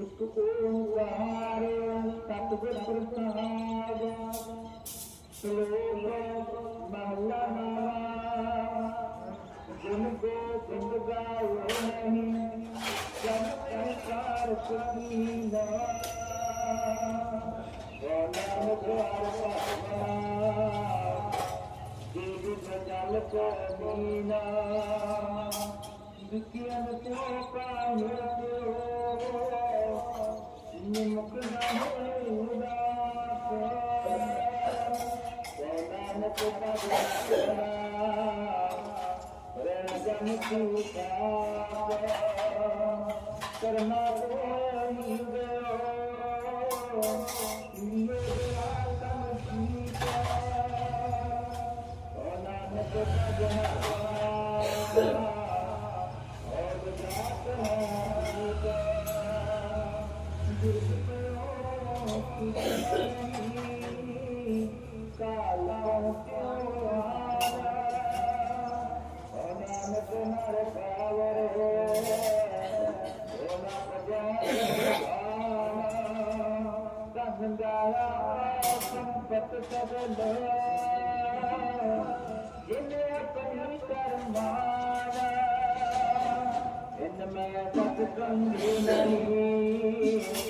ਇੱਕ ਓੰਕਾਰ ਸਤਿਗੁਰ ਪ੍ਰਸਾਦ ਸ਼ਲੋਕ ਮਹਲਾ ਨਵਾ ਜਿਨ ਕੋ ਬਿੰਦ ਗਾਇ ਨਹੀਂ ਜਨ ਸੰਸਾਰ ਸੁਖੀ ਨਾ ਨਾਮ ਦੁਆਰ ਪਾਵਨਾ ਦੇਵ ਬਚਲ ਕੋ ਮੀਨਾ करना Yeah. ਆਪਣੀ ਕਰਮਾਨਾ ਇਨਮੇ ਸਤ ਕੰਗੀ ਨਹੀਂ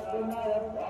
ربنا رب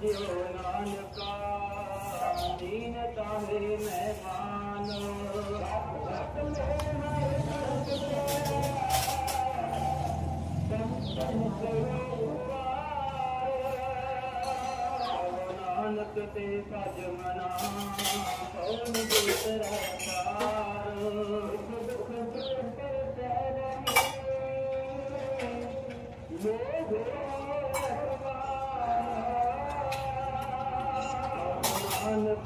ਜਿਤੇ ਉਪਜਿਓ ਨਾਨਕਾ ਦੀਨ ਤਾਰੇ ਮਹਿਮਾਨ ਸਤ ਨਾਨਕ ਤੇ ਭਜ ਮਨਾ ਕੌਣ ਦੂਸਰਾ ਸਾਰ ਦੁਖ ਦੁਖ ਪਰ ਤੈ ਨਾਨਕ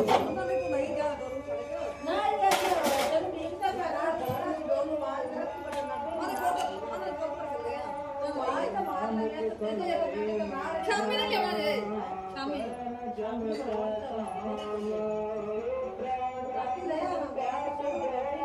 Oh, Thank you.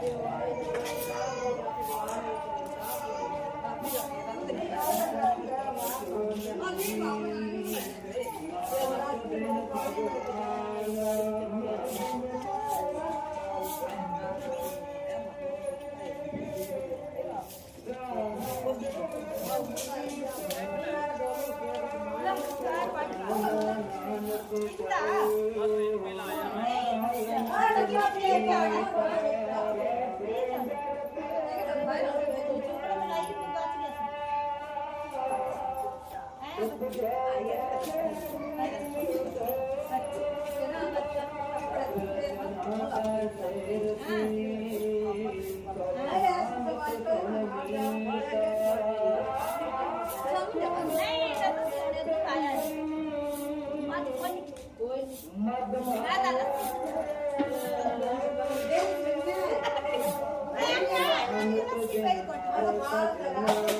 দেওয়ায় depois. Nada, nada.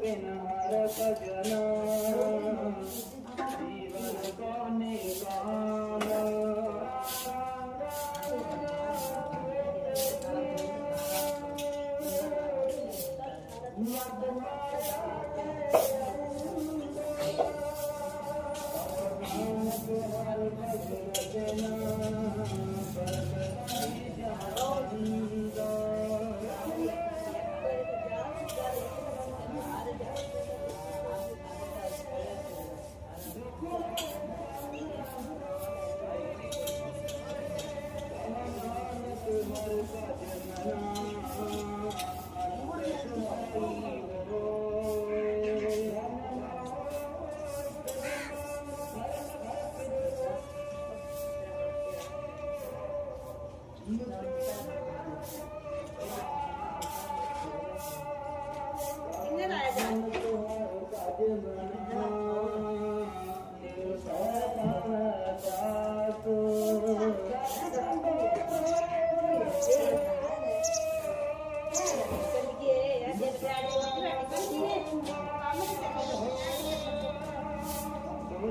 बिना हर भजना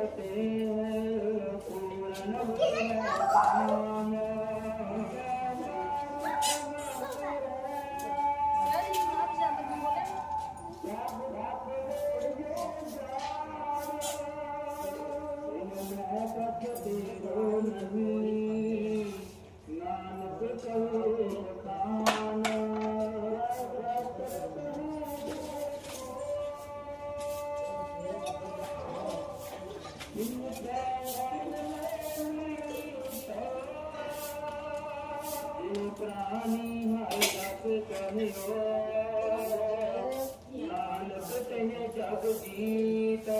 Thank you. Afrodita.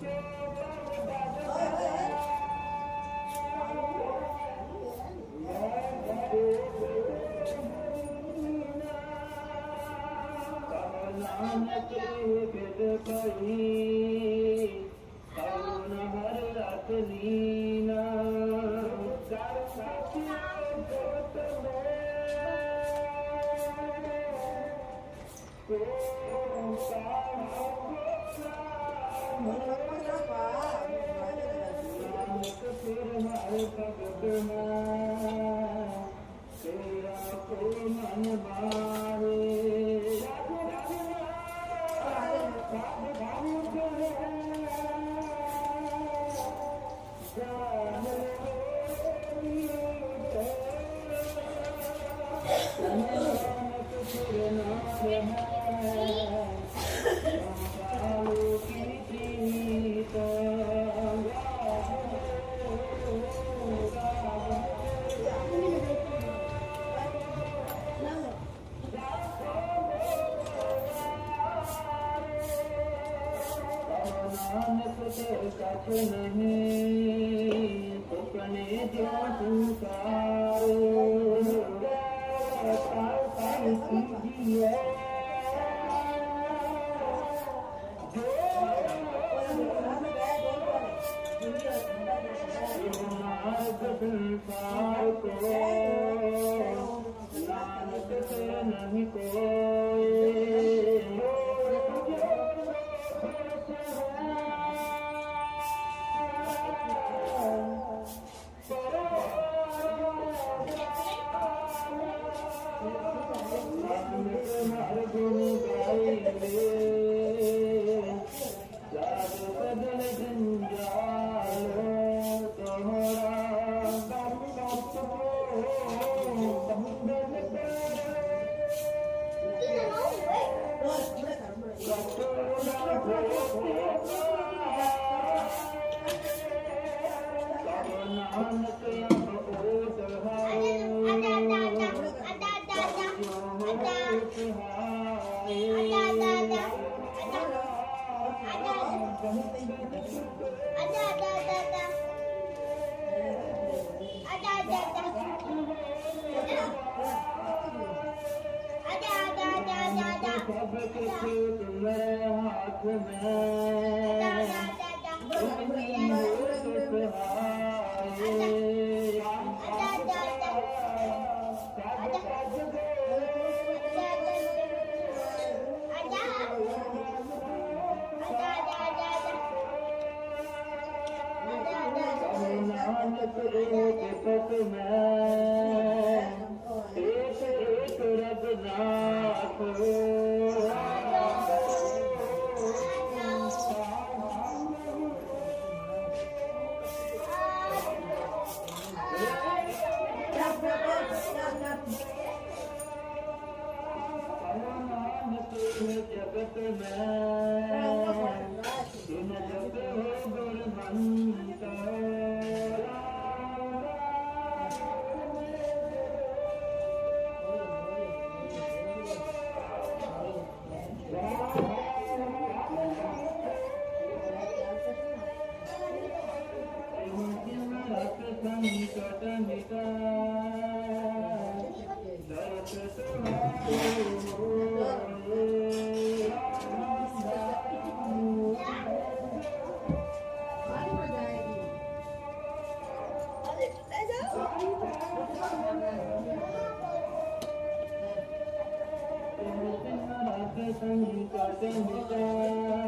Joe. Amen. up man. ਨਹੀਂ ਕਰਦੇ ਮਿਟਾ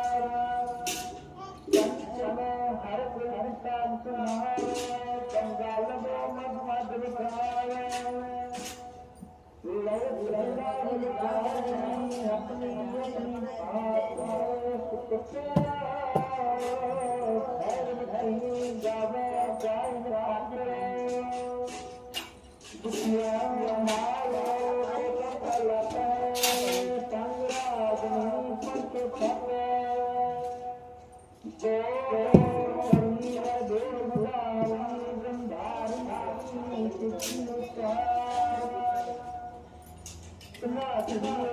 ਗੁਣ ਤਾਂ ਸੁਨਾਏ ਕੰਗਾਲ ਮੋ ਮਦ ਮਦ ਵਿਖਾਏ ਲੈ ਲੈਦਾ ਵਿਖਾਏ ਆਪਣੀ ਆਪਣੀ ਆਤਮਾ ਸੁਖੇ ਹਰ ਮਠੀ ਜਾਵੇ ਜਾਇ ਰਾਤਰੇ ਦੁਖਿਆ Thank you.